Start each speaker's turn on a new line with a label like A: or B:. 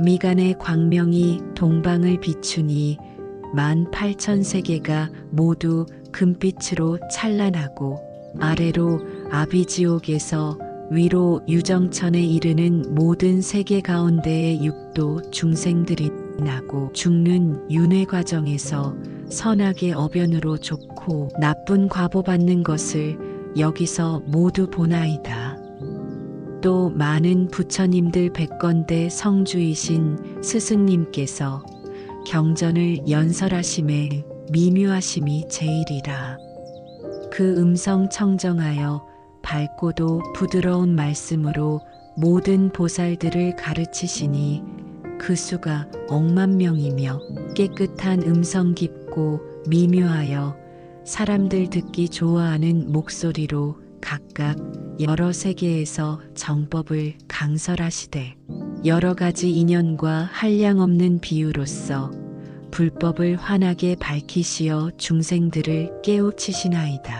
A: 미간의 광명이 동방을 비추니 만 팔천 세계가 모두 금빛으로 찬란하고 아래로 아비지옥에서 위로 유정천에 이르는 모든 세계 가운데의 육도 중생들이 나고 죽는 윤회 과정에서 선악의 어변으로 좋고 나쁜 과보 받는 것을 여기서 모두 보나이다. 또 많은 부처님들 백건대 성주이신 스승님께서 경전을 연설하심에 미묘하심이 제일이라. 그 음성 청정하여 밝고도 부드러운 말씀으로 모든 보살들을 가르치시니 그 수가 억만 명이며 깨끗한 음성 깊고 미묘하여 사람들 듣기 좋아하는 목소리로 각각 여러 세계에서 정법을 강설하시되 여러 가지 인연과 한량 없는 비유로서 불법을 환하게 밝히시어 중생들을 깨우치시나이다.